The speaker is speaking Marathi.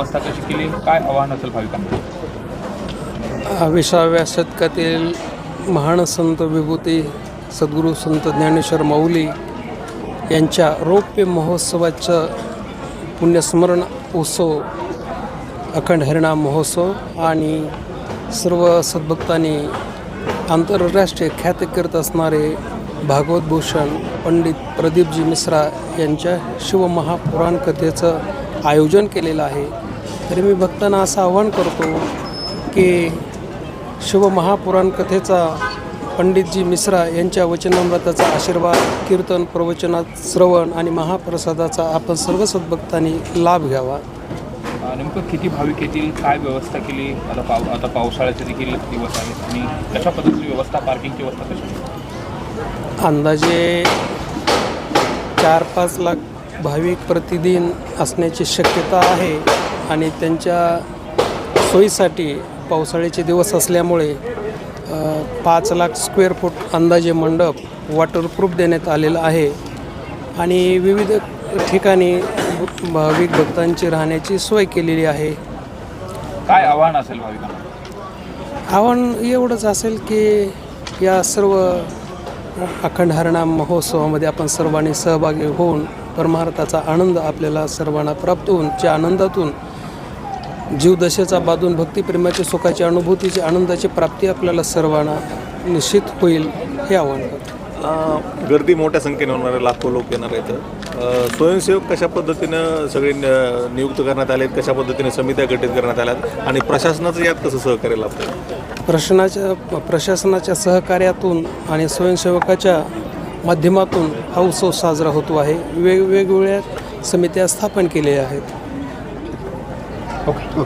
व्यवस्था कशी केली? काय आव्हान असेल भाविकांना? विसाव्या शतकातील महान संत विभूती सद्गुरू संत ज्ञानेश्वर माऊली यांच्या रौप्य महोत्सवाचं पुण्यस्मरण उत्सव अखंड हरिणाम महोत्सव आणि सर्व सद्भक्तांनी आंतरराष्ट्रीय ख्याती करत असणारे भागवत भूषण पंडित प्रदीपजी मिश्रा यांच्या शिवमहापुराण कथेचं आयोजन केलेलं आहे. तरी मी भक्तांना असं आवाहन करतो की शिवमहापुराण कथेचा पंडितजी मिश्रा यांच्या वचनामृताचा आशीर्वाद कीर्तन प्रवचनात श्रवण आणि महाप्रसादाचा आपण सर्व सद्भक्तांनी लाभ घ्यावा. नेमकं किती भाविक येतील? काय व्यवस्था केली? आता पाव आता पावसाळ्याचे देखील दिवस आहेत आणि कशा पद्धतीची व्यवस्था पार्किंगची व्यवस्था कशी अंदाजे चार पाच लाख भाविक प्रतिदिन असण्याची शक्यता आहे. आणि त्यांच्या सोयीसाठी पावसाळ्याचे दिवस असल्यामुळे पाच लाख स्क्वेअर फूट अंदाजे मंडप वॉटरप्रूफ देण्यात आलेला आहे. आणि विविध ठिकाणी भाविक भक्तांची राहण्याची सोय केलेली आहे. काय आव्हान असेल भाविकांना? आव्हान एवढंच असेल की या सर्व अखंड हरिणाम महोत्सवामध्ये आपण सर्वांनी सहभागी होऊन परमार्थाचा आनंद आपल्याला सर्वांना प्राप्त होऊन त्या आनंदातून जीवदशेचा बांधून भक्तिप्रेमाची सुखाची अनुभूतीची आनंदाची प्राप्ती आपल्याला सर्वांना निश्चित होईल हे आव्हान करतो. गर्दी मोठ्या संख्येने होणारे लाखो लोक येणार आहेत. स्वयंसेवक कशा पद्धतीनं सगळे न- नियुक्त करण्यात आले कशा पद्धतीने समित्या गठीत करण्यात आल्यात आणि प्रशासनाचं यात कसं सहकार्य लाभतं? प्रशासनाच्या प्रशासनाच्या सहकार्यातून आणि स्वयंसेवकाच्या माध्यमातून हा उत्सव साजरा होतो आहे. वेग वेगवेगळ्या समित्या स्थापन केलेल्या आहेत. ओके